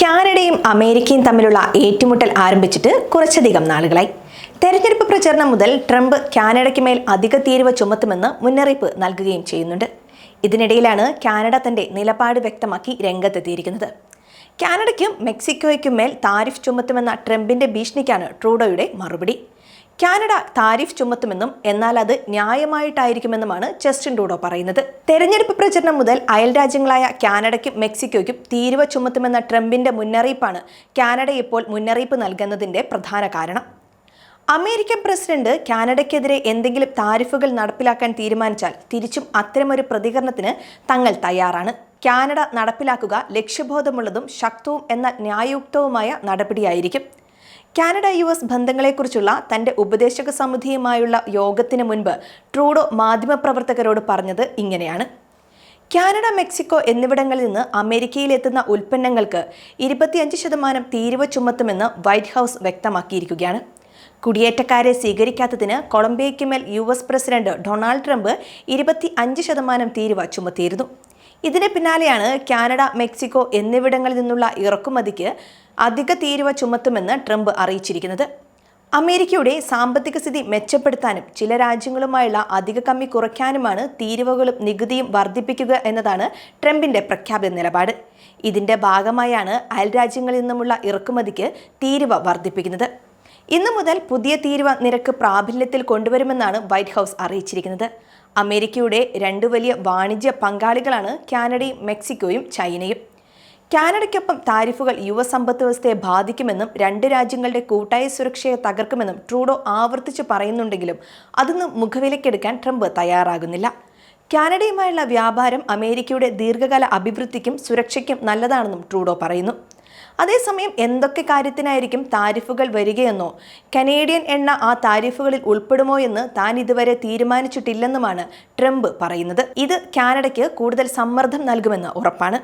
കാനഡയും അമേരിക്കയും തമ്മിലുള്ള ഏറ്റുമുട്ടൽ ആരംഭിച്ചിട്ട് കുറച്ചധികം നാളുകളായി. തെരഞ്ഞെടുപ്പ് പ്രചരണം മുതൽ ട്രംപ് കാനഡയ്ക്ക് മേൽ അധിക തീരുവ ചുമത്തുമെന്ന് മുന്നറിയിപ്പ് നൽകുകയും ചെയ്യുന്നുണ്ട്. ഇതിനിടയിലാണ് കാനഡ തന്റെ നിലപാട് വ്യക്തമാക്കി രംഗത്തെത്തിയിരിക്കുന്നത്. കാനഡയ്ക്കും മെക്സിക്കോയ്ക്കും മേൽ താരിഫ് ചുമത്തുമെന്ന ട്രംപിന്റെ ഭീഷണിക്കാണ് ട്രൂഡോയുടെ മറുപടി. കാനഡ താരിഫ് ചുമത്തുമെന്നും എന്നാൽ അത് ന്യായമായിട്ടായിരിക്കുമെന്നുമാണ് ജസ്റ്റിൻ ഡൂഡോ പറയുന്നത്. തെരഞ്ഞെടുപ്പ് പ്രചരണം മുതൽ അയൽ രാജ്യങ്ങളായ കാനഡയ്ക്കും മെക്സിക്കോയ്ക്കും തീരുവ ചുമത്തുമെന്ന ട്രംപിന്റെ മുന്നറിയിപ്പാണ് കാനഡ ഇപ്പോൾ മുന്നറിയിപ്പ് നൽകുന്നതിന്റെ പ്രധാന കാരണം. അമേരിക്കൻ പ്രസിഡന്റ് കാനഡയ്ക്കെതിരെ എന്തെങ്കിലും താരിഫുകൾ നടപ്പിലാക്കാൻ തീരുമാനിച്ചാൽ തിരിച്ചും അത്തരമൊരു പ്രതികരണത്തിന് തങ്ങൾ തയ്യാറാണ്. കാനഡ നടപ്പിലാക്കുക ലക്ഷ്യബോധമുള്ളതും ശക്തവും എന്നാൽ ന്യായയുക്തവുമായ നടപടിയായിരിക്കും. കാനഡ യു എസ് ബന്ധങ്ങളെക്കുറിച്ചുള്ള തന്റെ ഉപദേശക സമിതിയുമായുള്ള യോഗത്തിന് മുൻപ് ട്രൂഡോ മാധ്യമപ്രവർത്തകരോട് പറഞ്ഞത് ഇങ്ങനെയാണ്. കാനഡ മെക്സിക്കോ എന്നിവിടങ്ങളിൽ നിന്ന് അമേരിക്കയിലെത്തുന്ന ഉൽപ്പന്നങ്ങൾക്ക് ഇരുപത്തിയഞ്ച് ശതമാനം തീരുവ ചുമത്തുമെന്ന് വൈറ്റ് ഹൗസ് വ്യക്തമാക്കിയിരിക്കുകയാണ്. കുടിയേറ്റക്കാരെ സ്വീകരിക്കാത്തതിന് കൊളംബിയയ്ക്ക് മേൽ U S president Donald Trump ഇരുപത്തി അഞ്ച് ശതമാനം തീരുവ ചുമത്തിയിരുന്നു. ഇതിന് പിന്നാലെയാണ് കാനഡ മെക്സിക്കോ എന്നിവിടങ്ങളിൽ നിന്നുള്ള ഇറക്കുമതിക്ക് അധിക തീരുവ ചുമത്തുമെന്ന് ട്രംപ് അറിയിച്ചിരിക്കുന്നത്. അമേരിക്കയുടെ സാമ്പത്തിക സ്ഥിതി മെച്ചപ്പെടുത്താനും ചില രാജ്യങ്ങളുമായുള്ള അധിക കമ്മി കുറയ്ക്കാനുമാണ് തീരുവകളും നികുതിയും വർദ്ധിപ്പിക്കുക എന്നതാണ് ട്രംപിന്റെ പ്രഖ്യാപിത നിലപാട്. ഇതിന്റെ ഭാഗമായാണ് അയൽ രാജ്യങ്ങളിൽ നിന്നുമുള്ള ഇറക്കുമതിക്ക് തീരുവ വർദ്ധിപ്പിക്കുന്നത്. ഇന്നു മുതൽ പുതിയ തീരുവ നിരക്ക് പ്രാബല്യത്തിൽ കൊണ്ടുവരുമെന്നാണ് വൈറ്റ് ഹൗസ് അറിയിച്ചിരിക്കുന്നത്. അമേരിക്കയുടെ രണ്ട് വലിയ വാണിജ്യ പങ്കാളികളാണ് കാനഡയും മെക്സിക്കോയും ചൈനയും. കാനഡയ്ക്കൊപ്പം താരിഫുകൾ യുവ സമ്പദ് വ്യവസ്ഥയെ ബാധിക്കുമെന്നും രണ്ട് രാജ്യങ്ങളുടെ കൂട്ടായ സുരക്ഷയെ തകർക്കുമെന്നും ട്രൂഡോ ആവർത്തിച്ച് പറയുന്നുണ്ടെങ്കിലും അതൊന്നും മുഖവിലക്കെടുക്കാൻ ട്രംപ് തയ്യാറാകുന്നില്ല. കാനഡയുമായുള്ള വ്യാപാരം അമേരിക്കയുടെ ദീർഘകാല അഭിവൃദ്ധിക്കും സുരക്ഷയ്ക്കും നല്ലതാണെന്നും ട്രൂഡോ പറയുന്നു. അതേസമയം എന്തൊക്കെ കാര്യത്തിനായിരിക്കും താരിഫുകൾ വരികയെന്നോ കനേഡിയൻ എണ്ണ ആ താരിഫുകളിൽ ഉൾപ്പെടുമോ എന്ന് താൻ ഇതുവരെ തീരുമാനിച്ചിട്ടില്ലെന്നുമാണ് ട്രംപ് പറയുന്നത്. ഇത് കാനഡയ്ക്ക് കൂടുതൽ സമ്മർദ്ദം നൽകുമെന്ന് ഉറപ്പാണ്.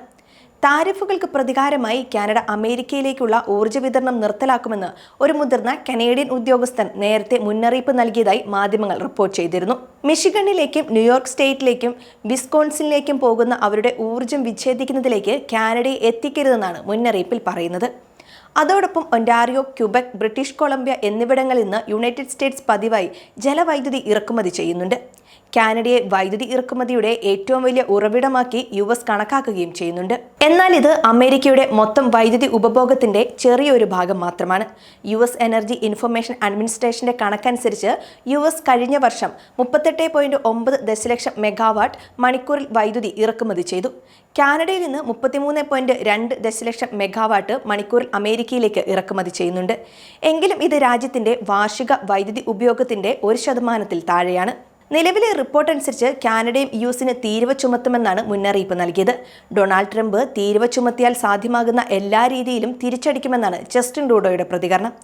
താരിഫുകൾക്ക് പ്രതികാരമായി കാനഡ അമേരിക്കയിലേക്കുള്ള ഊർജ വിതരണം നിർത്തലാക്കുമെന്ന് ഒരു മുതിർന്ന കനേഡിയൻ ഉദ്യോഗസ്ഥൻ നേരത്തെ മുന്നറിയിപ്പ് നൽകിയതായി മാധ്യമങ്ങൾ റിപ്പോർട്ട് ചെയ്തിരുന്നു. മിഷിഗണിലേക്കും ന്യൂയോർക്ക് സ്റ്റേറ്റിലേക്കും വിസ്കോൺസിനിലേക്കും പോകുന്ന അവരുടെ ഊർജം വിച്ഛേദിക്കുന്നതിലേക്ക് കാനഡയെ എത്തിക്കരുതെന്നാണ് മുന്നറിയിപ്പിൽ പറയുന്നത്. അതോടൊപ്പം ഒന്റാറിയോ ക്യൂബക് ബ്രിട്ടീഷ് കൊളംബിയ എന്നിവിടങ്ങളിൽ നിന്ന് യുണൈറ്റഡ് സ്റ്റേറ്റ്സ് പതിവായി ജലവൈദ്യുതി ഇറക്കുമതി ചെയ്യുന്നുണ്ട്. കാനഡയെ വൈദ്യുതി ഇറക്കുമതിയുടെ ഏറ്റവും വലിയ ഉറവിടമാക്കി യു എസ് കണക്കാക്കുകയും ചെയ്യുന്നുണ്ട്. എന്നാൽ ഇത് അമേരിക്കയുടെ മൊത്തം വൈദ്യുതി ഉപഭോഗത്തിന്റെ ചെറിയൊരു ഭാഗം മാത്രമാണ്. യു എസ് എനർജി ഇൻഫർമേഷൻ അഡ്മിനിസ്ട്രേഷന്റെ കണക്കനുസരിച്ച് യു എസ് കഴിഞ്ഞ വർഷം മുപ്പത്തെട്ട് പോയിന്റ് ഒമ്പത് ദശലക്ഷം മെഗാവാട്ട് മണിക്കൂറിൽ വൈദ്യുതി ഇറക്കുമതി ചെയ്തു. കാനഡയിൽ നിന്ന് മുപ്പത്തിമൂന്ന് പോയിന്റ് രണ്ട് ദശലക്ഷം മെഗാവാട്ട് മണിക്കൂറിൽ അമേരിക്കയിലേക്ക് ഇറക്കുമതി ചെയ്യുന്നുണ്ട്. എങ്കിലും ഇത് രാജ്യത്തിന്റെ വാർഷിക വൈദ്യുതി ഉപയോഗത്തിന്റെ ഒരു ശതമാനത്തിൽ താഴെയാണ്. നിലവിലെ റിപ്പോർട്ട് അനുസരിച്ച് കാനഡയും യു എസിന് തീരുവ ചുമത്തുമെന്നാണ് മുന്നറിയിപ്പ് നൽകിയത്. ഡൊണാൾഡ് ട്രംപ് തീരുവ ചുമത്തിയാൽ സാധ്യമാകുന്ന എല്ലാ രീതിയിലും തിരിച്ചടിക്കുമെന്നാണ് ജസ്റ്റിൻ റൂഡോയുടെ പ്രതികരണം.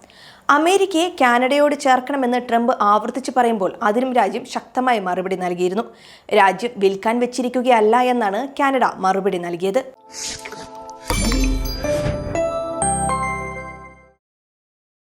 അമേരിക്കയെ കാനഡയോട് ചേർക്കണമെന്ന് ട്രംപ് ആവർത്തിച്ചു പറയുമ്പോൾ അതിനും രാജ്യം ശക്തമായ മറുപടി നൽകിയിരുന്നു. രാജ്യം വിൽക്കാൻ വെച്ചിരിക്കുകയല്ല എന്നാണ് കാനഡ മറുപടി നൽകിയത്.